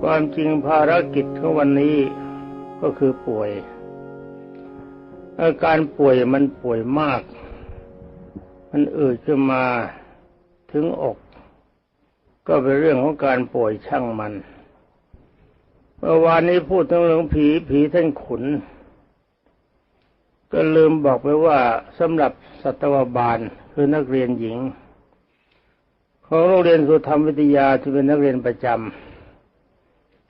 ความจริงภารกิจของวันนี้ก็คือป่วย อาการป่วยมันป่วยมาก มันอืดขึ้นมาถึงอก ก็เป็นเรื่องของการป่วยช่างมันเมื่อวานนี้พูดถึงเรื่องผีผีท่านขุน ก็ลืมบอกไปว่าสำหรับสัตวบาลคือนักเรียนหญิง ของโรงเรียนสุธรรมวิทยาที่เป็นนักเรียนประจำ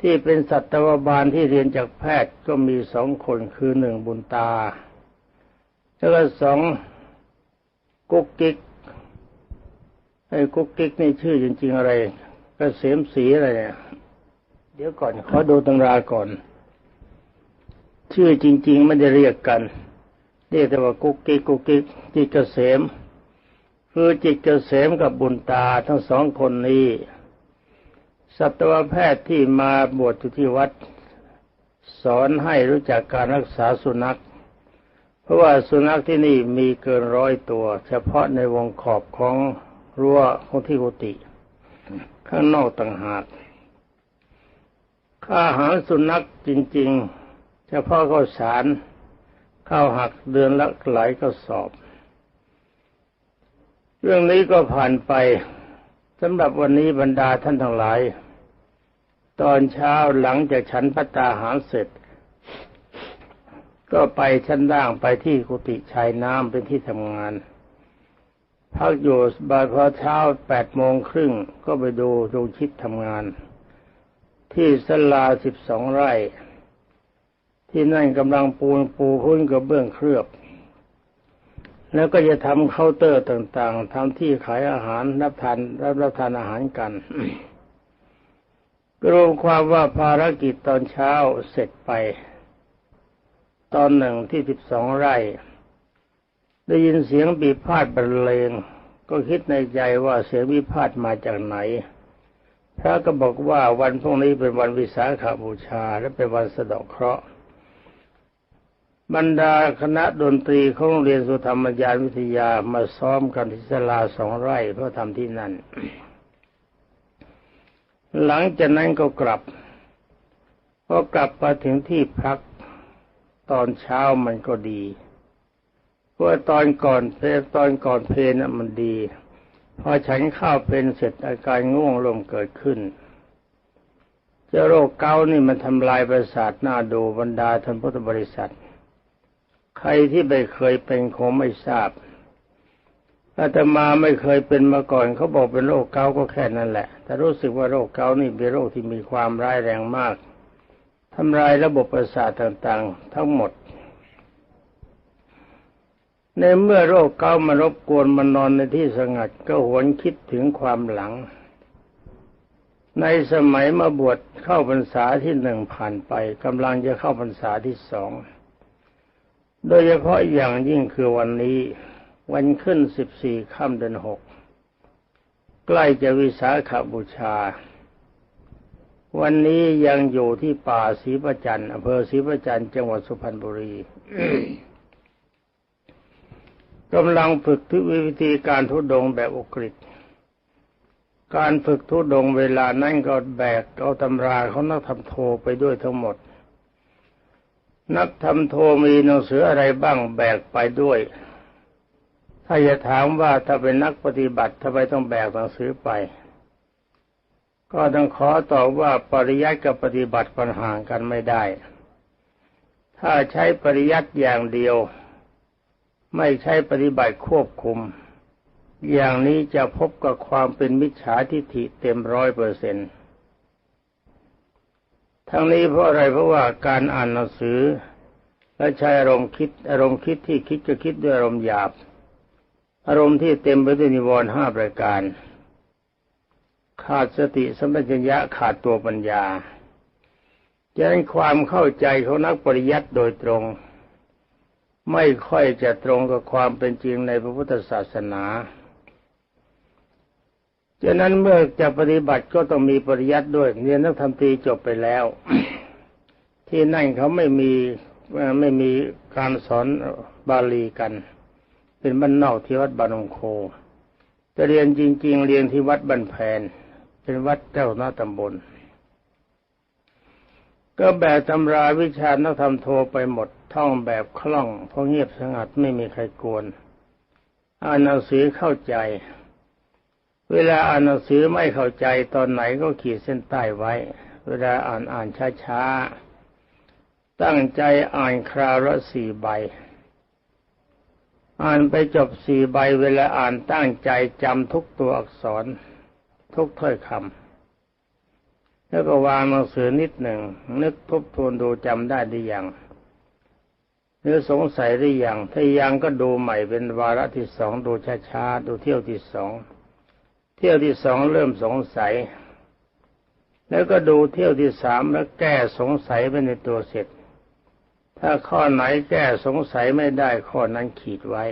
ที่เป็นสัตวบาลที่เรียนจากแพทย์ก็มีสองคนคือหนึ่งบุญตา แล้วก็สองกุ๊กกิ๊กไอ้กุ๊กกิ๊กนี่ชื่อจริง ๆ อะไรกเกษมศรีอะไรเนี่ยเดี๋ยวก่อนขอดูตำราก่อน ชื่อจริง ๆ ไม่ได้เรียกกัน เรียกแต่ว่ากุ๊กกิ๊กกุ๊กกิ๊กจิตเกษมคือจิตเกษมกับบุญตาทั้งสองคนนี้ สัตวแพทย์ที่มาบวชอยู่ที่วัด สอนให้รู้จักการรักษาสุนัข เพราะว่าสุนัขที่นี่มีเกินร้อยตัว เฉพาะในวงขอบของรั้วของที่กุฏิข้างนอกต่างหากค่าอาหารสุนัขจริง ๆ เฉพาะข้าวสารข้าวหักเดือนละหลายก็สอบ เรื่องนี้ก็ผ่านไปสำหรับวันนี้บรรดาท่านทั้งหลาย ตอนเช้าหลังจากฉันพัตตาหารเสร็จ ก็ไปชั้นล่างไปที่กุฏิชายน้ำเป็นที่ทำงาน พักอยู่บ่ายพอเช้าแปดโมงครึ่งก็ไปดูดวงชิดทำงาน ที่สลาสิบสองไร่ ที่นั่นกำลังปูนปูพื้นกระเบื้องเคลือบแล้วก็จะทำเคาน์เตอร์ต่างๆทำที่ขายอาหารรับทานรับรับทานอาหารกัน รวมความว่าภารกิจตอนเช้าเสร็จไป ตอนหนึ่งที่สิบสองไร่ ได้ยินเสียงบีพาดบรรเลงก็คิดในใจว่าเสียงวิพาทมาจากไหน พระก็บอกว่าวันพรุ่งนี้เป็นวันวิสาขบูชาและเป็นวันสะเดาะเคราะห์ บรรดาคณะดนตรีของโรงเรียนสุธรรมยานวิทยามาซ้อมกันที่ศาลาสองไร่เพื่อทำที่นั่น หลังจากนั้นก็กลับพอกลับมาถึงที่พักตอนเช้ามันก็ดีเพราะตอนก่อนเพลตอนก่อนเพลน่ะมันดี พอฉันข้าวเพลนเสร็จอาการง่วงลมเกิดขึ้นเจ้าโรคเกาต์นี่มันทำลายประสาทหน้าดูบรรดาท่านพุทธบริษัท ใครที่ไม่เคยเป็นคงไม่ทราบ อาตมาไม่เคยเป็นมาก่อนเขาบอกเป็นโรคเกาต์ก็แค่นั้นแหละ แต่รู้สึกว่าโรคเกาต์นี่เป็นโรคที่มีความร้ายแรงมากทำลายระบบประสาทต่างๆ ทั้งหมด ในเมื่อโรคเกาต์มารบกวนมานอนในที่สงัด ก็หวนคิดถึงความหลัง ในสมัยมาบวชเข้าพรรษาที่หนึ่งผ่านไปกำลังจะเข้าพรรษาที่สอง โดยเฉพาะอย่างยิ่งคือวันนี้ วันขึ้นสิบสี่ค่ำเดือนหกใกล้จะวิสาขบูชา วันนี้ยังอยู่ที่ป่าศรีประจันอำเภอศรีประจันจังหวัดสุพรรณบุรีกำลังฝึกทุวิธีการทุดงแบบอุกฤษการฝึกทุดงเวลานั่นก็แบกเอาตำราเขานักทำโทไปด้วยทั้งหมด นักทำโทมีหนังสืออะไรบ้างแบกไปด้วย ถ้าจะถามว่าถ้าเป็นนักปฏิบัติทำไมต้องแบกหนังสือไป ก็ต้องขอตอบว่าปริยัติกับปฏิบัติปัญหากันไม่ได้ ถ้าใช้ปริยัติอย่างเดียว ไม่ใช้ปฏิบัติควบคุม อย่างนี้จะพบกับความเป็นมิจฉาทิฏฐิเต็มร้อยเปอร์เซ็นต์ทั้งนี้เพราะอะไรเพราะว่าการอ่านหนังสือและใช้อารมณ์คิดอารมณ์คิดที่คิดก็คิดด้วยอารมณ์หยาบ อารมณ์ที่เต็มไปด้วยนิวรณ์ห้าประการ ขาดสติสัมปชัญญะขาดตัวปัญญาฉะนั้นความเข้าใจของนักปริยัติโดยตรง ไม่ค่อยจะตรงกับความเป็นจริงในพระพุทธศาสนาฉะนั้นเมื่อจะปฏิบัติก็ต้องมีปริยัติด้วยเรียนนักธรรมตรีจบไปแล้ว ที่นั่นเขาไม่มีไม่มีการสอนบาลีกัน เป็นบ้านนอกที่วัดบานองโคจะเรียนจริง ๆ เรียนที่วัดบันแพนเป็นวัดเจ้าหน้าตำบล ก็แบบตำราวิชานักธรรมโทไปหมดท่องแบบคล่องเพราะเงียบสงัดไม่มีใครกวนอ่านหนังสือเข้าใจ เวลาอ่านหนังสือไม่เข้าใจตอนไหนก็ขีดเส้นใต้ไว้ เวลาอ่านอ่านช้าๆตั้งใจอ่านคราวละสี่ใบ อ่านไปจบสี่ใบเวลาอ่านตั้งใจจำทุกตัวอักษร ทุกถ้อยคำแล้วก็วางหนังสือนิดหนึ่ง นึกทบทวนดูจำได้หรือยังหรือสงสัยหรือยังถ้ายังก็ดูใหม่เป็นวาระที่สองดูช้าๆดูเที่ยวที่สองเที่ยวที่สองเริ่มสงสัย แล้วก็ดูเที่ยวที่สามแล้วแก้สงสัยไปในตัวเสร็จ ถ้าข้อไหนแก้สงสัยไม่ได้ข้อนั้นขีดไว้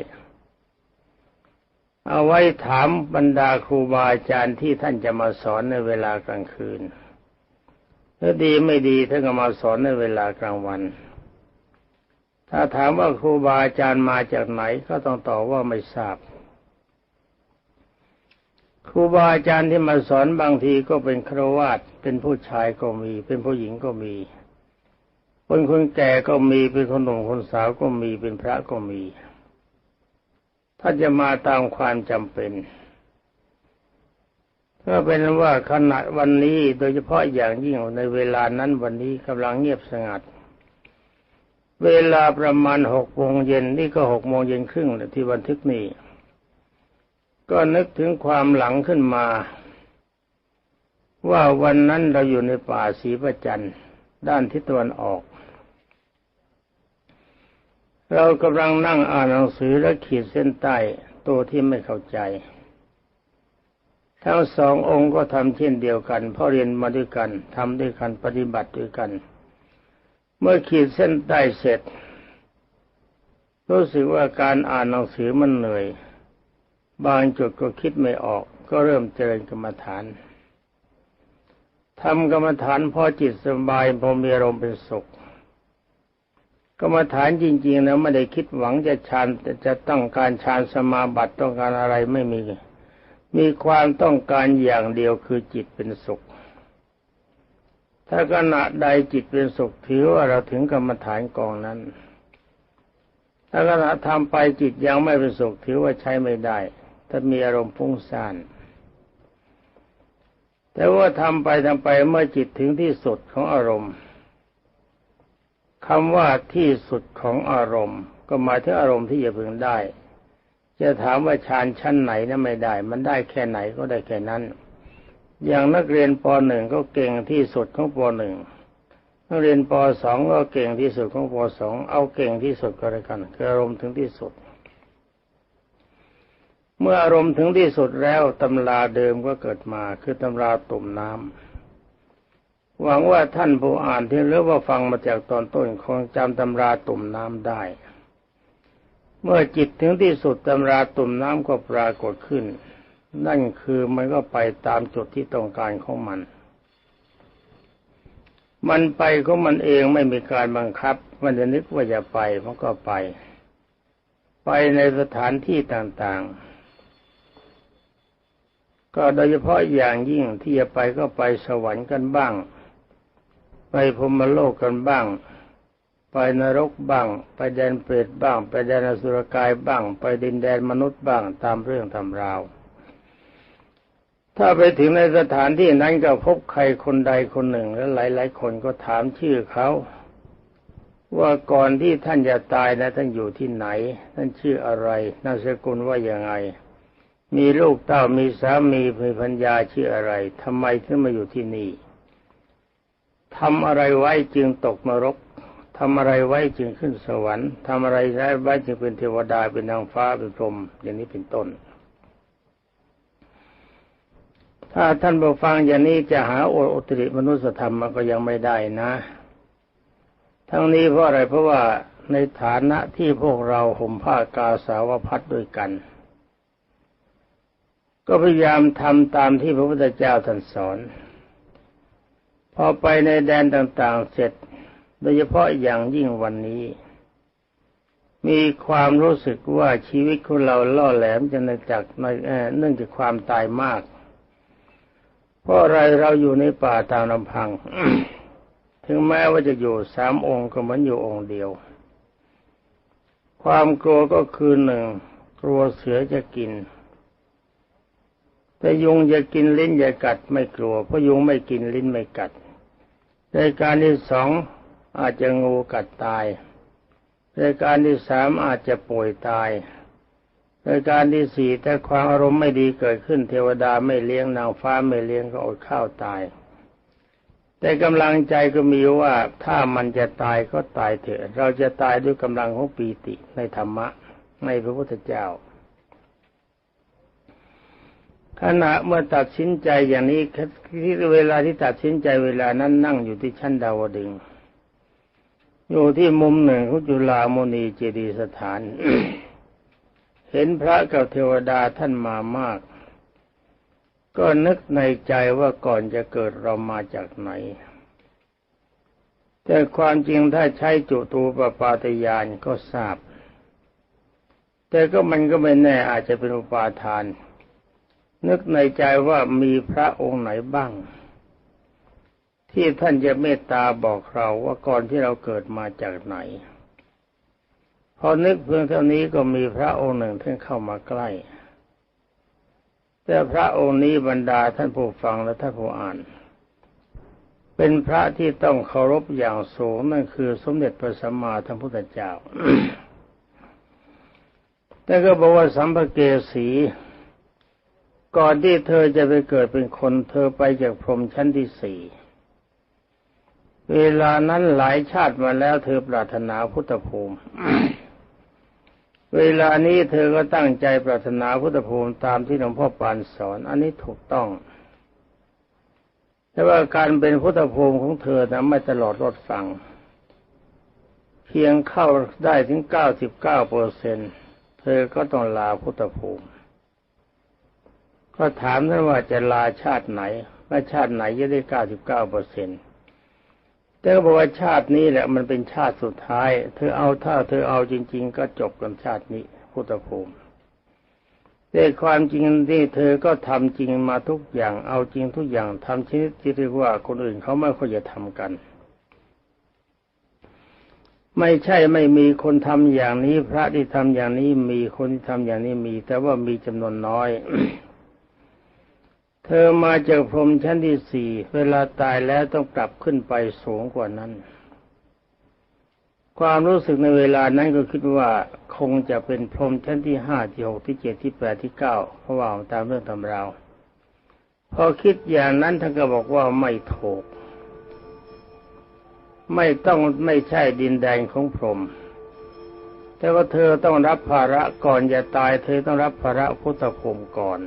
เอาไว้ถามบรรดาครูบาอาจารย์ที่ท่านจะมาสอนในเวลากลางคืนถ้าดีไม่ดีท่านก็มาสอนในเวลากลางวัน ถ้าถามว่าครูบาอาจารย์มาจากไหนก็ต้องตอบว่าไม่ทราบครูบาอาจารย์ที่มาสอนบางทีก็เป็นครวาตเป็นผู้ชายก็มี เป็นผู้หญิงก็มี คนคนแก่ก็มีเป็นคนหนุ่มคนสาวก็มีเป็นพระก็มี ถ้าจะมาตามความจำเป็นก็เป็นว่าขณะวันนี้โดยเฉพาะอย่างยิ่งในเวลานั้นวันนี้กำลังเงียบสงัด เวลาประมาณหกโมงเย็นนี่ก็หกโมงเย็นครึ่งที่บันทึกนี้ก็นึกถึงความหลังขึ้นมา ว่าวันนั้นเราอยู่ในป่าสีประจันด้านทิศตะวันออก เรากำลังนั่งอ่านหนังสือและขีดเส้นใต้ตัวที่ไม่เข้าใจ ทั้งสององค์ก็ทำเช่นเดียวกันเพราะเรียนมาด้วยกันทำด้วยกันปฏิบัติด้วยกัน เมื่อขีดเส้นใต้เสร็จ รู้สึกว่าการอ่านหนังสือมันเหนื่อยบางจุดก็คิดไม่ออก ก็เริ่มเจริญกรรมฐานทำกรรมฐานพอจิตสบายพอมีอารมณ์เป็นสุข กรรมฐานจริงๆนะไม่ได้คิดหวังจะฌานจะต้องการฌานสมาบัติต้องการอะไรไม่มี มีความต้องการอย่างเดียวคือจิตเป็นสุข ถ้าขณะใดจิตเป็นสุขถือว่าเราถึงกรรมฐานกองนั้น ถ้าขณะทำไปจิตยังไม่เป็นสุขถือว่าใช้ไม่ได้ ถ้ามีอารมณ์ฟุ้งซ่านแต่ว่าทำไปทำไปเมื่อจิตถึงที่สุดของอารมณ์ คำว่าที่สุดของอารมณ์ ก็หมายถึงอารมณ์ที่จะพึงได้ จะถามว่าฌานชั้นไหนนะไม่ได้ มันได้แค่ไหนก็ได้แค่นั้น อย่างนักเรียนป .1 ก็เก่งที่สุดของป .1 นักเรียนป .2 ก็เก่งที่สุดของป .2 เอาเก่งที่สุดก็แล้วกันคืออารมณ์ถึงที่สุด เมื่ออารมณ์ถึงที่สุดแล้วตำราเดิมก็เกิดมาคือตำราตุ่มน้ำ หวังว่าท่านผู้อ่านที่หรือว่าฟังมาจากตอนต้นคงจำตำราตุ่มน้ำได้ เมื่อจิตถึงที่สุดตำราตุ่มน้ำก็ปรากฏขึ้น นั่นคือมันก็ไปตามจุดที่ต้องการของมัน มันไปของมันเองไม่มีการบังคับ มันจะนึกว่าจะไปมันก็ไป ไปในสถานที่ต่างๆก็โดยเฉพาะอย่างยิ่งที่จะไปก็ไปสวรรค์กันบ้าง ไปพรมโลกกันบ้าง ไปนรกบ้าง ไปแดนเปรตบ้าง ไปแดนอสุรกายบ้าง ไปดินแดนมนุษย์บ้างตามเรื่องทำราว ถ้าไปถึงในสถานที่นั้นก็พบใครคนใดคนหนึ่งและหลาย ๆ คนก็ถามชื่อเขาว่าก่อนที่ท่านจะตายนะท่านอยู่ที่ไหน ท่านชื่ออะไรนามสกุลว่าอย่างไง มีลูกเต้ามีสามีมีพัญญาชื่ออะไรทำไมถึงมาอยู่ที่นี่ ทำอะไรไว้จึงตกนรกทำอะไรไว้จึงขึ้นสวรรค์ทำอะไรไว้จึงเป็นเทวดาเป็นนางฟ้าเป็นพรหมอย่างนี้เป็นต้น ถ้าท่านผู้ฟังอย่างนี้จะหาโออตริมนุสธรรมมันก็ยังไม่ได้นะ ทั้งนี้เพราะอะไรเพราะว่าในฐานะที่พวกเราห่มผ้ากาสาวพัดด้วยกัน ก็พยายามทำตามที่พระพุทธเจ้าท่านสอน พอไปในแดนต่างๆเสร็จ โดยเฉพาะอย่างยิ่งวันนี้ มีความรู้สึกว่าชีวิตของเราล่อแหลมจะเนื่องจากเนื่องจากความตายมาก เพราะอะไรเราอยู่ในป่าตามลำพัง ถึงแม้ว่าจะอยู่สามองค์ก็เหมือนอยู่องค์เดียว ความกลัวก็คือหนึ่งกลัวเสือจะกินแต่ยุงจะกินลิ้นจะกัดไม่กลัว เพราะยุงไม่กินลิ้นไม่กัด รายการที่สองอาจจะงูกัดตายรายการที่สามอาจจะป่วยตายรายการที่สี่ถ้าความอารมณ์ไม่ดีเกิดขึ้นเทวดาไม่เลี้ยงนางฟ้าไม่เลี้ยงก็อดข้าวตาย แต่กำลังใจก็มีว่าถ้ามันจะตายก็ตายเถอะ เราจะตายด้วยกำลังของปีติในธรรมะในพระพุทธเจ้า ขณะเมื่อตัดสินใจอย่างนี้ที่เวลาที่ตัดสินใจเวลานั้นนั่งอยู่ที่ชั้นดาวดึงอยู่ที่มุมหนึ่งของจุฬามณีเจดีสถาน เห็นพระกับเทวดาท่านมามาก ก็นึกในใจว่าก่อนจะเกิดเรามาจากไหน แต่ความจริงถ้าใช้จุตูปปาตยานก็ทราบ แต่ก็มันก็ไม่แน่อาจจะเป็นอุปาทาน นึกในใจว่ามีพระองค์ไหนบ้าง ที่ท่านจะเมตตาบอกเราว่าก่อนที่เราเกิดมาจากไหน พอนึกเพียงเท่านี้ก็มีพระองค์หนึ่งท่านเข้ามาใกล้ แต่พระองค์นี้บรรดาท่านผู้ฟังและท่านผู้อ่าน เป็นพระที่ต้องเคารพอย่างสูงนั่นคือสมเด็จพระสัมมาสัมพุทธเจ้าแต่ก็บอกว่าสัมภเกสี ก่อนที่เธอจะไปเกิดเป็นคน เธอไปจากพรหมชั้นที่สี่เวลานั้นหลายชาติมาแล้ว เธอปรารถนาพุทธภูมิ เวลานี้เธอก็ตั้งใจปรารถนาพุทธภูมิตามที่หลวงพ่อปานสอน อันนี้ถูกต้อง แต่ว่าการเป็นพุทธภูมิของเธอนะไม่ตลอดรอดฟัง เพียงเข้าได้ถึงเก้าสิบเก้าเปอร์เซ็นต์เธอก็ต้องลาพุทธภูมิ ก็ถามท่านว่าจะลาชาติไหนว่าชาติไหนจะได้เก้าสิบเก้าเปอร์เซ็นต์แต่ก็บอกว่าชาตินี้แหละมันเป็นชาติสุดท้าย เธอเอาถ้าเธอเอาจริง ๆ ก็จบกันชาตินี้พุทธภูมิแต่ความจริงที่เธอก็ทำจริงมาทุกอย่าง เอาจริงทุกอย่างทำชนิดที่เรียกว่าคนอื่นเขาไม่ค่อยจะทำกัน ไม่ใช่ไม่มีคนทำอย่างนี้ พระที่ทำอย่างนี้มีคนที่ทำอย่างนี้มี แต่ว่ามีจำนวนน้อย เธอมาจากพรหมชั้นที่สี่เวลาตายแล้วต้องกลับขึ้นไปสูงกว่านั้น ความรู้สึกในเวลานั้นก็คิดว่าคงจะเป็นพรหมชั้นที่ห้าที่หกที่เจ็ดที่แปดที่เก้าเพราะว่าตามเรื่องตำราวพอคิดอย่างนั้นท่านก็บอกว่าไม่ถูก ไม่ต้องไม่ใช่ดินแดนของพรหมแต่ว่าเธอต้องรับภาระก่อนจะตาย เธอต้องรับภาระพุทธภูมิก่อน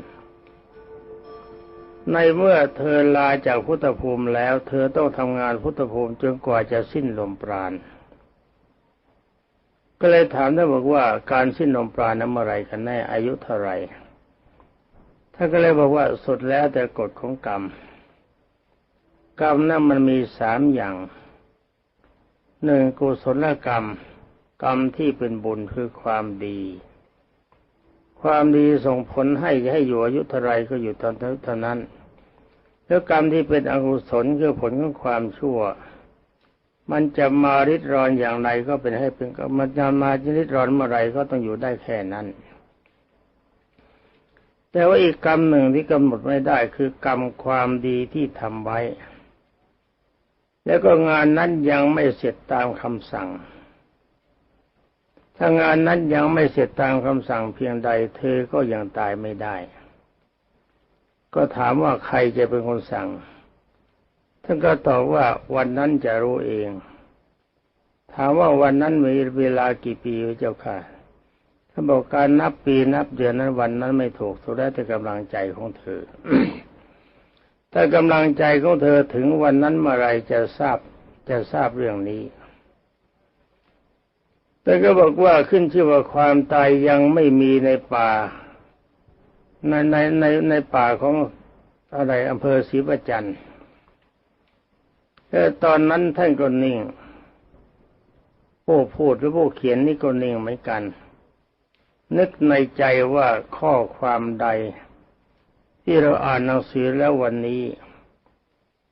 ในเมื่อเธอลาจากพุทธภูมิแล้ว เธอต้องทำงานพุทธภูมิจนกว่าจะสิ้นลมปราณ ก็เลยถามท่านบอกว่าการสิ้นลมปราณนั้นเมื่อไรกันแน่อายุเท่าไหร่ท่านก็เลยบอกว่าสุดแล้วแต่กฎของกรรม กรรมนั้นมันมีสามอย่างหนึ่งกุศลกรรม กรรมที่เป็นบุญคือความดี ความดีส่งผลให้ให้อยู่อายุเท่าไรก็อยู่ตอนเท่านั้น แล้วกรรมที่เป็นอกุศลคือผลของความชั่ว มันจะมาริดรอนอย่างไรก็เป็นให้เป็นมันจะมาริดรอนเมื่อไรก็ต้องอยู่ได้แค่นั้น แต่ว่าอีกกรรมหนึ่งที่กำหนดไม่ได้คือกรรมความดีที่ทำไว้ แล้วก็งานนั้นยังไม่เสร็จตามคำสั่งถ้างานนั้นยังไม่เสร็จตามคำสั่งเพียงใด เธอก็ยังตายไม่ได้ ก็ถามว่าใครจะเป็นคนสั่ง ท่านก็ตอบว่าวันนั้นจะรู้เอง ถามว่าวันนั้นมีเวลากี่ปีเจ้าค่ะท่านบอกการนับปีนับเดือนนั้นวันนั้นไม่ถูกสุดแล้วแต่กำลังใจของเธอ ถ้ากำลังใจของเธอถึงวันนั้นเมื่อไรจะทราบจะทราบเรื่องนี้แต่ก็บอกว่าขึ้นชื่อว่าความตายยังไม่มีในป่า ในในในในป่าของอะไรอำเภอศรีประจันแต่ตอนนั้นท่านก็นิ่งผู้พูดหรือผู้เขียนนี่ก็นิ่งเหมือนกัน นึกในใจว่าข้อความใด ที่เราอ่านหนังสือแล้ววันนี้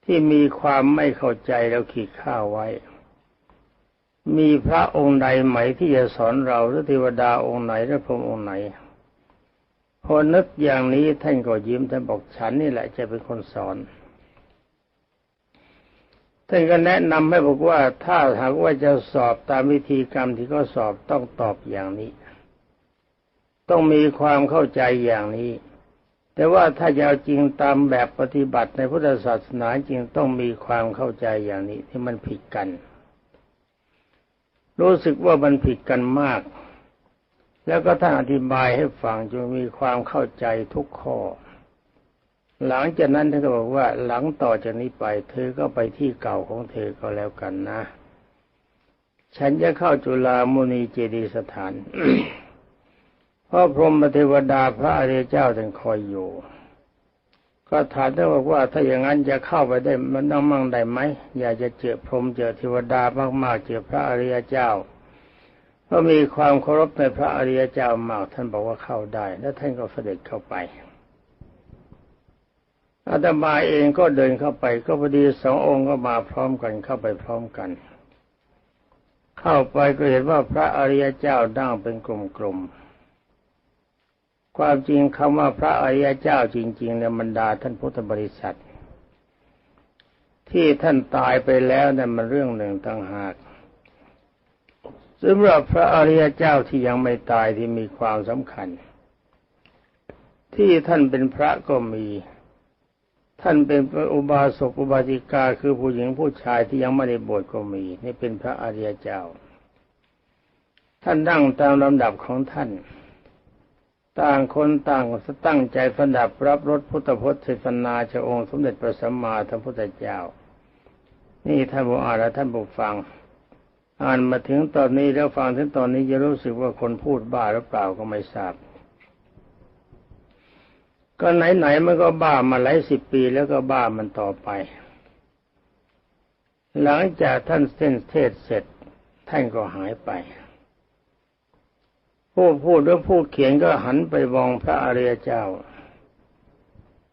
ที่มีความไม่เข้าใจแล้วขีดข้าไว้ มีพระองค์ใดไหมที่จะสอนเราหรือเทวดาองค์ไหนหรือพรหมองค์ไหน พอนึกอย่างนี้ท่านก็ยิ้มท่านบอกฉันนี่แหละจะเป็นคนสอนท่านก็แนะนำให้บอกว่าถ้าหากว่าจะสอบตามวิธีกรรมที่เขาสอบต้องตอบอย่างนี้ ต้องมีความเข้าใจอย่างนี้ แต่ว่าถ้าจะเอาจริงตามแบบปฏิบัติในพุทธศาสนาจริงต้องมีความเข้าใจอย่างนี้ที่มันผิดกัน รู้สึกว่ามันผิดกันมาก แล้วก็ท่านอธิบายให้ฟังจนมีความเข้าใจทุกข้อ หลังจากนั้นท่านก็บอกว่าหลังต่อจากนี้ไปเธอก็ไปที่เก่าของเธอก็แล้วกันนะ ฉันจะเข้าจุฬามุนีเจดีสถานเพราะพรหมเทวดาพระอริยเจ้าท่านคอยอยู่ ก็ถามได้บอกว่าถ้าอย่างนั้นจะเข้าไปได้มันต้องมั่งได้ไหมอยากจะเจอพรหมเจอเทวดามากๆเจอพระอริยเจ้า เพราะมีความเคารพในพระอริยเจ้ามาก ท่านบอกว่าเข้าได้ แล้วท่านก็เสด็จเข้าไปอาตมาเองก็เดินเข้าไป ก็พอดีสององค์ก็มาพร้อมกันเข้าไปพร้อมกัน เข้าไปก็เห็นว่าพระอริยเจ้านั่งเป็นกลุ่มๆความจริงคำว่าพระอริยเจ้าจริงๆในบรรดาท่านพุทธบริษัท ที่ท่านตายไปแล้วเนั่นมันเรื่องหนึ่งต่างหาก สำหรับพระอริยเจ้าที่ยังไม่ตายที่มีความสำคัญ ที่ท่านเป็นพระก็มี ท่านเป็นอุบาสกอุบาสิกาคือผู้หญิงผู้ชายที่ยังไม่ได้บวชก็มี นี่เป็นพระอริยเจ้า ท่านนั่งตามลำดับของท่าน ต่างคนต่างตั้งใจฟันดับรับรถพุทธพจน์เทศนาชองค์สมเด็จพระสัมมาสัมพุทธเจ้า นี่ท่านผู้อ่านและท่านผู้ฟัง อ่านมาถึงตอนนี้แล้วฟังถึงตอนนี้จะรู้สึกว่าคนพูดบ้าหรือเปล่าก็ไม่ทราบ ก็ไหนๆมันก็บ้ามาหลายสิบปีแล้วก็บ้ามันต่อไป หลังจากท่านเส้นเทศเสร็จ ท่านก็หายไป ผู้พูดหรือผู้เขียนก็หันไปมองพระอริยเจ้า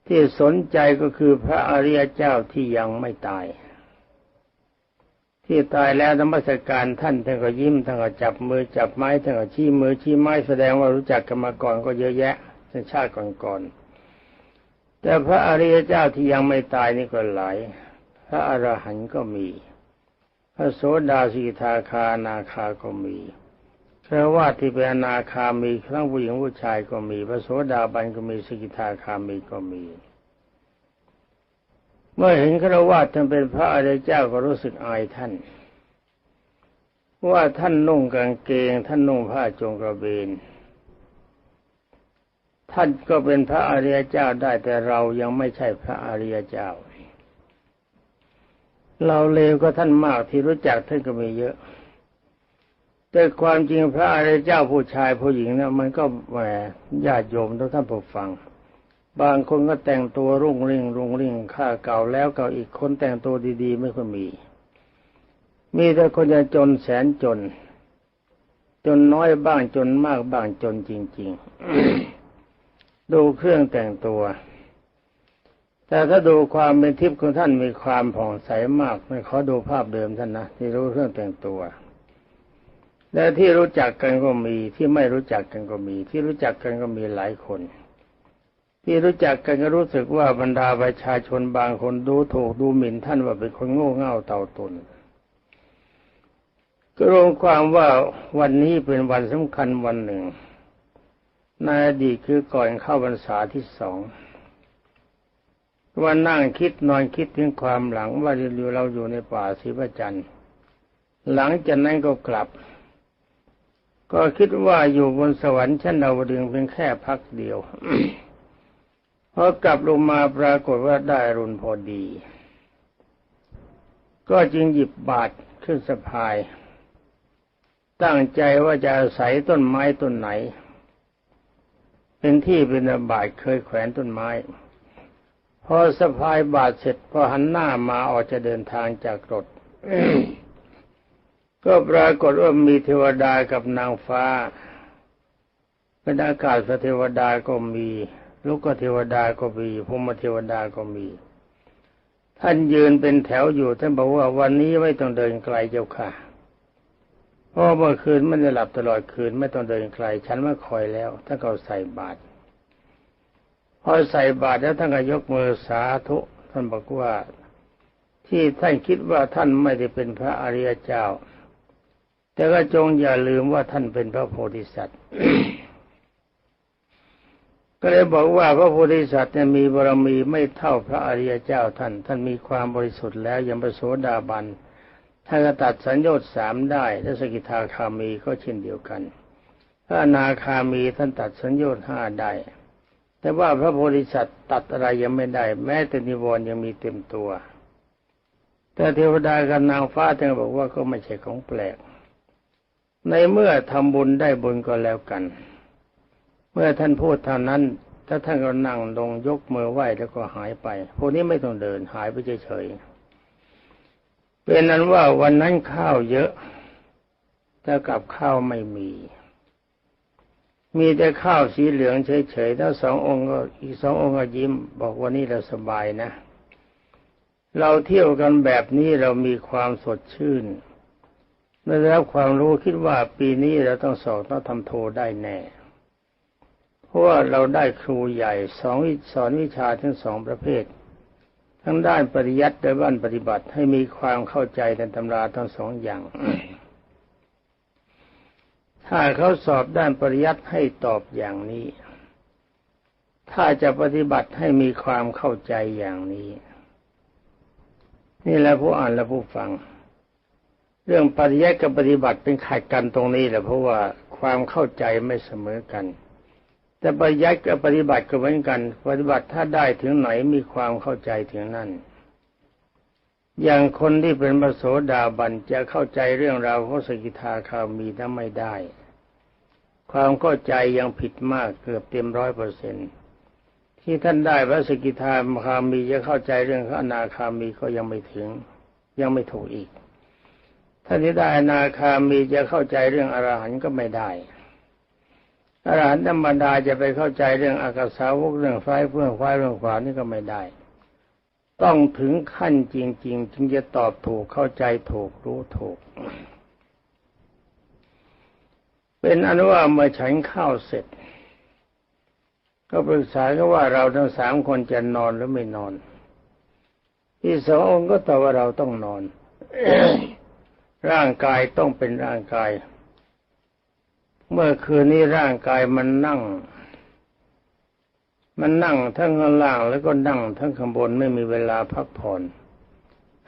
ที่สนใจก็คือพระอริยเจ้าที่ยังไม่ตาย ที่ตายแล้วธรรมสการท่านท่านก็ยิ้มท่านก็จับมือจับไม้ท่านก็ชี้มือชี้ไม้แสดงว่ารู้จักกันมาก่อนก็เยอะแยะในชาติก่อนๆแต่พระอริยเจ้าที่ยังไม่ตายนี่ก็หลายพระอรหันต์ก็มี พระโสดาสีทาคานาคาก็มีพระว่าที่เป็นนาคามีทั้งผู้หญิงผู้ชายก็มี พระโสดาบันก็มีสกิทาคามีก็มี เมื่อเห็นฆราวาสท่านเป็นพระอริยเจ้าก็รู้สึกอายท่าน ว่าท่านนุ่งกางเกง ท่านนุ่งผ้าจงกระเบนท่านก็เป็นพระอริยเจ้าได้แต่เรายังไม่ใช่พระอริยเจ้า เราเลวก็ท่านมากที่รู้จักท่านก็มีเยอะ แต่ความจริงพระอริยเจ้าผู้ชายผู้หญิงนะมันก็แหมญาติโยมทุกท่านผู้ฟัง บางคนก็แต่งตัวรุ่งริ่งรุ่งริ่งค่าเก่าแล้วเก่าอีกคนแต่งตัวดี ๆ ไม่ค่อยมี มีแต่คนจะจนแสนจน จนน้อยบ้างจนมากบ้างจนจริง ๆ ดูเครื่องแต่งตัว แต่ถ้าดูความเป็นทิพย์ของท่านมีความผ่องใสมากไม่ขอดูภาพเดิมท่านนะที่รู้เครื่องแต่งตัวและที่รู้จักกันก็มีที่ไม่รู้จักกันก็มี ที่รู้จักกันก็มีหลายคน ที่รู้จักกันก็รู้สึกว่าบรรดาประชาชนบางคนดูถูกดูหมิ่นท่านว่าเป็นคนโง่เง่าเต่าตนก็รวมความว่าวันนี้เป็นวันสำคัญวันหนึ่งในอดีตคือก่อนเข้าพรรษาที่สองว่านั่งคิดนอนคิดถึงความหลังว่าอยู่เราอยู่ในป่าศรีประจันหลังจากนั้นก็กลับ ก็คิดว่าอยู่บนสวรรค์ชั้นดาวดึงเป็นแค่พักเดียว พอกลับลงมาปรากฏว่าได้รุนพอดี ก็จึงหยิบบาตรขึ้นสะพาย ตั้งใจว่าจะอาศัยต้นไม้ต้นไหน เป็นที่เป็นบาทเคยแขวนต้นไม้ พอสะพายบาทเสร็จพอหันหน้ามาออกจะเดินทางจากรถก็ปรากฏว่ามีเทวดากับนางฟ้าเป็นอากาศเทวดาก็มี ลูกก็เทวดาก็มีพมเทวดาก็มี ท่านยืนเป็นแถวอยู่ท่านบอกว่าวันนี้ไม่ต้องเดินไกลเจ้าค่ะเพราะเมื่อคืนไม่ได้หลับตลอดคืนไม่ต้องเดินไกลฉันมาคอยแล้วท่านก็ใส่บาตรพอใส่บาตรแล้วท่านก็ยกมือสาธุท่านบอกว่าที่ท่านคิดว่าท่านไม่ได้เป็นพระอริยเจ้า แต่ก็จงอย่าลืมว่าท่านเป็นพระโพธิสัตว์ ก็เลยบอกว่าพระโพธิสัตว์เนี่ยมีบารมีไม่เท่าพระอริยเจ้าท่าน ท่านมีความบริสุทธิ์แล้วยังประโสดาบันท่านก็ตัดสัญญาสามได้และสกิทาคามีก็เช่นเดียวกันพระอนาคามีท่านตัดสัญญาห้าได้ แต่ว่าพระโพธิสัตว์ตัดอะไรยังไม่ได้ แม้แต่นิวรณ์ยังมีเต็มตัว แต่เทวดากับนางฟ้าท่านบอกว่าก็ไม่ใช่ของแปลก ในเมื่อทำบุญได้บุญก็แล้วกัน เมื่อท่านพูดเท่านั้น ถ้าท่านก็นั่งลงยกมือไหว้แล้วก็หายไป พวกนี้ไม่ต้องเดินหายไปเฉยๆเป็นนั้นว่าวันนั้นข้าวเยอะ แต่กับข้าวไม่มี มีแต่ข้าวสีเหลืองเฉยๆถ้าสององค์ก็อีกสององค์ก็ยิ้ม บอกว่านี่เราสบายนะ เราเที่ยวกันแบบนี้เรามีความสดชื่นได้รับความรู้คิดว่าปีนี้เราต้องสอบต้องทำโทได้แน่ เพราะว่าเราได้ครูใหญ่สองสอนวิชาทั้งสองประเภท ทั้งด้านปริยัติและด้านปฏิบัติให้มีความเข้าใจในตำราทั้งสองอย่าง ถ้าเขาสอบด้านปริยัติให้ตอบอย่างนี้ ถ้าจะปฏิบัติให้มีความเข้าใจอย่างนี้ นี่แหละผู้อ่านและผู้ฟังเรื่องปริยัติกับปฏิบัติเป็นขัดกันตรงนี้แหละเพราะว่าความเข้าใจไม่เสมอกัน แต่ปริยัติกับปฏิบัติก็เหมือนกัน ปฏิบัติถ้าได้ถึงไหนมีความเข้าใจถึงนั้นอย่างคนที่เป็นพระโสดาบันจะเข้าใจเรื่องราวของสกิทาคามีนั้นไม่ได้ ความเข้าใจยังผิดมากเกือบเต็มร้อยเปอร์เซ็นต์ที่ท่านได้พระสกิทาคามีจะเข้าใจเรื่องพระอนาคามีก็ยังไม่ถึง ยังไม่ถูกอีกท่านที่ได้อนาคามีจะเข้าใจเรื่องอรหันต์ก็ไม่ได้ อรหันต์ธรรมดาจะไปเข้าใจเรื่องอากาสาวกเรื่องไฟเพื่องไฟเรื่องขวานี่ก็ไม่ได้ ต้องถึงขั้นจริงๆจึงจะตอบถูกเข้าใจถูกรู้ถูก เป็นอนุว่าเมื่อฉันข้าวเสร็จ ก็ปรึกษากันว่าเราทั้งสามคนจะนอนหรือไม่นอนที่สององค์ก็ตอบว่าเราต้องนอนร่างกายต้องเป็นร่างกาย เมื่อคืนนี้ร่างกายมันนั่ง มันนั่งทั้งข้างล่างแล้วก็นั่งทั้งข้างบนไม่มีเวลาพักผ่อน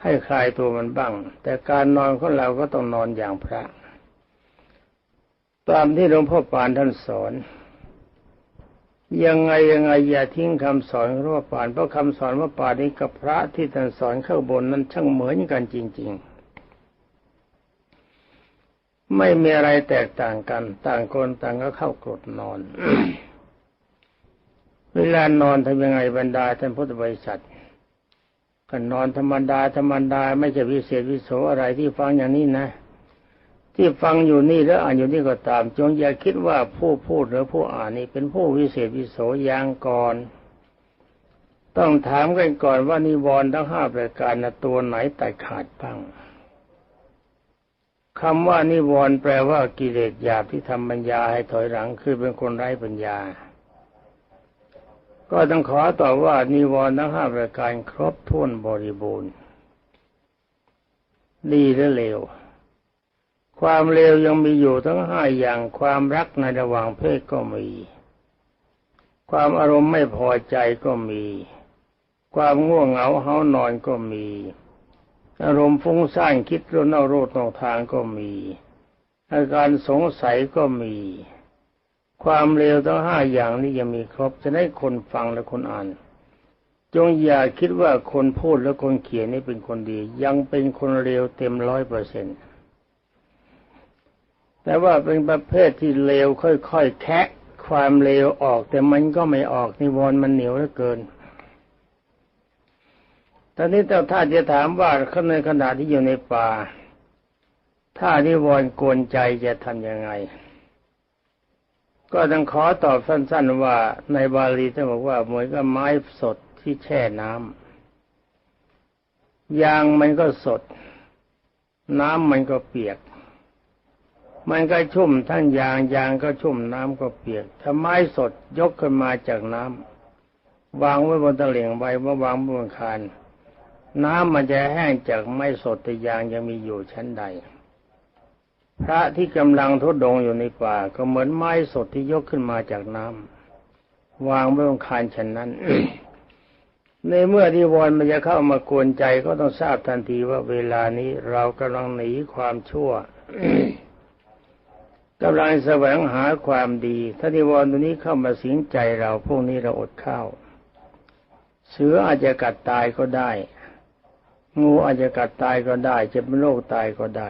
ให้คลายตัวมันบ้าง แต่การนอนของเราก็ต้องนอนอย่างพระ ตามที่หลวงพ่อปานท่านสอน ยังไงยังไงอย่าทิ้งคำสอนของหลวงพ่อปานเพราะคำสอนว่าปานนี้กับพระที่ท่านสอนข้างบนนั้นช่างเหมือนกันจริง ๆ ไม่มีอะไรแตกต่างกัน ต่างคนต่างก็เข้ากรดนอน เวลานอนทำยังไงบรรดาท่านพุทธบริษัทก็นอนธรรมดาธรรมดาไม่ใช่วิเศษวิโสอะไรที่ฟังอย่างนี้นะ ที่ฟังอยู่นี่แล้วอ่านอยู่นี่ก็ตาม จงอย่าคิดว่าผู้พูดหรือผู้อ่านนี่เป็นผู้วิเศษวิโสอย่างก่อน ต้องถามกันก่อนว่านิวรณ์ทั้งห้าประการนะตัวไหนตัดขาดบ้าง คำว่านิวรณ์แปลว่ากิเลสหยาบที่ทำปัญญาให้ถอยหลังคือเป็นคนไร้ปัญญา ก็ต้องขอตอบว่านิวรณ์ทั้งห้าประการครบถ้วนบริบูรณ์ ดีหรือเลว ความเลวยังมีอยู่ทั้งห้าอย่างความรักในระหว่างเพศก็มี ความอารมณ์ไม่พอใจก็มี ความง่วงเหงาเฮานอนก็มี อารมณ์ฟุ้งซ่านคิดรุ่นอาโรดนอกทางก็มี อาการสงสัยก็มี ความเลวทั้งห้าอย่างนี้ยังมีครบจะได้คนฟังและคนอ่าน จงอย่าคิดว่าคนพูดและคนเขียนนี่เป็นคนดี ยังเป็นคนเลวเต็มร้อยเปอร์เซ็นต์แต่ว่าเป็นประเภทที่เลวค่อยๆแคะความเลวออกแต่มันก็ไม่ออกนิวรณ์มันเหนียวเหลือเกิน ตอนนี้เจ้าท่าจะถามว่าในขณะที่อยู่ในป่า ถ้านิวรณ์กวนใจจะทำยังไง ก็ต้องขอตอบสั้น ๆ ว่าในบาลีท่านบอกว่าเหมือนกับไม้สดที่แช่น้ยางมันก็สด น้ำมันก็เปียก มันก็ชุ่มทั้งยางยางก็ชุ่มน้ำก็เปียก ถ้าไม้สดยกขึ้นมาจากน้ำวางไว้บนตะเหลียงใบว่าวางบนคาน น้ำมันจะแห้งจากไม้สดแต่ยางยังมีอยู่ชั้นใด พระที่กำลังทุดงอยู่ในป่าก็เหมือนไม้สดที่ยกขึ้นมาจากน้ำวางไว้บนคานฉันนั้นในเมื่อที่วอนมันจะเข้ามากวนใจก็ต้องทราบทันทีว่าเวลานี้เรากำลังหนีความชั่วกำลังแสวงหาความดี ถ้านิวรณ์ตัวนี้เข้ามาสิงใจเราพวกนี้เราอดข้าว เสืออาจจะกัดตายก็ได้ งูอาจจะกัดตายก็ได้จะเป็นโรคตายก็ได้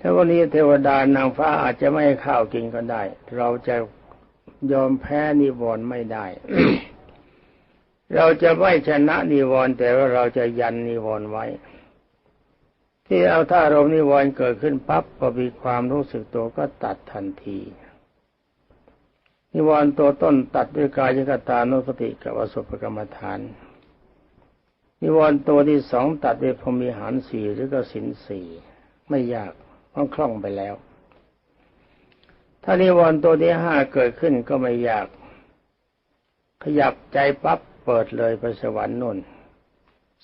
ถ้าวันนี้เทวดานางฟ้าอาจจะไม่ให้ข้าวกินก็ได้ เราจะยอมแพ้นิวรณ์ไม่ได้ เราจะไม่ชนะนิวรณ์แต่ว่าเราจะยันนิวรณ์ไว้ ที่เอาถ้าอารมณ์นิวรณ์เกิดขึ้นปั๊บพอมีความรู้สึกตัวก็ตัดทันที นิวรณ์ตัวต้นตัดด้วยกายกตานุสติกับอสุภกรรมฐาน นิวรณ์ตัวที่สองตัดด้วยพรหมิหารสี่หรือก็สินสี่ไม่ยากต้องคล่องไปแล้ว ถ้านิวรณ์ตัวที่ห้าเกิดขึ้นก็ไม่ยาก ขยับใจปั๊บเปิดเลยไปสวรรค์นุ่น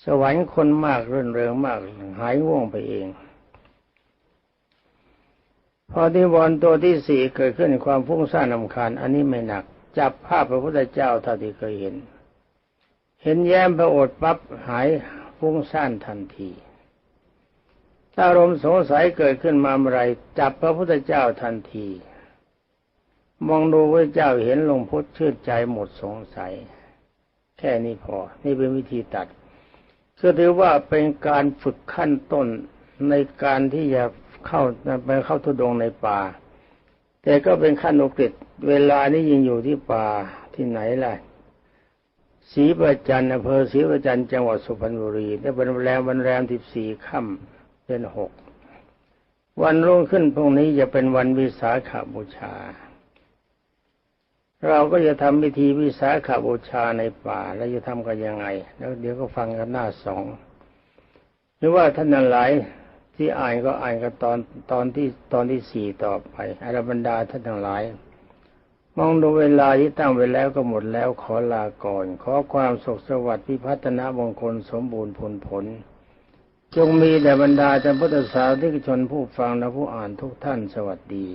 สวรรค์คนมากรื่นเริงมากหายง่วงไปเองพอนิวรณ์ตัวที่สี่เกิดขึ้นความฟุ้งซ่านลำคาญ อันนี้ไม่หนัก จับภาพพระพุทธเจ้าเท่าที่เคยเห็น เห็นแย้มพระโอษฐ์ปั๊บหายฟุ้งซ่านทันที ถ้าอารมณ์สงสัยเกิดขึ้นมาเมื่อไรจับพระพุทธเจ้าทันที มองดูพระเจ้าเห็นลงพุทธชื่นใจหมดสงสัย แค่นี้พอ นี่เป็นวิธีตัดก็ถือว่าเป็นการฝึกขั้นต้นในการที่จะเข้าไปเข้าทุดงในป่า แต่ก็เป็นขั้นอุกฤษเวลานี้ยังอยู่ที่ป่าที่ไหนล่ะ ศรีประจันอำเภอศรีประจันจังหวัดสุพรรณบุรีได้เป็นแรมวันแรมที่สี่ค่ำเดือนหกวันรุ่งขึ้นพรุ่งนี้จะเป็นวันวิสาขบูชา เราก็จะทำพิธีวิสาขบูชาในป่า แล้วจะทำกันยังไง แล้วเดี๋ยวก็ฟังกันหน้าสองหรือว่าท่านนันหลายที่อ่านก็อ่านกันตอนตอนที่ตอนที่สี่ต่อไปอารบรรดาท่านทั้งหลาย มองดูเวลาที่ตั้งไว้แล้วก็หมดแล้วขอลาก่อน ขอความสุขสวัสดิ์พิพัฒนามงคลสมบูรณ์ผลผล จงมีแด่บรรดาท่านพุทธศาสนิกชนผู้ฟังและผู้อ่านทุกท่านสวัสดี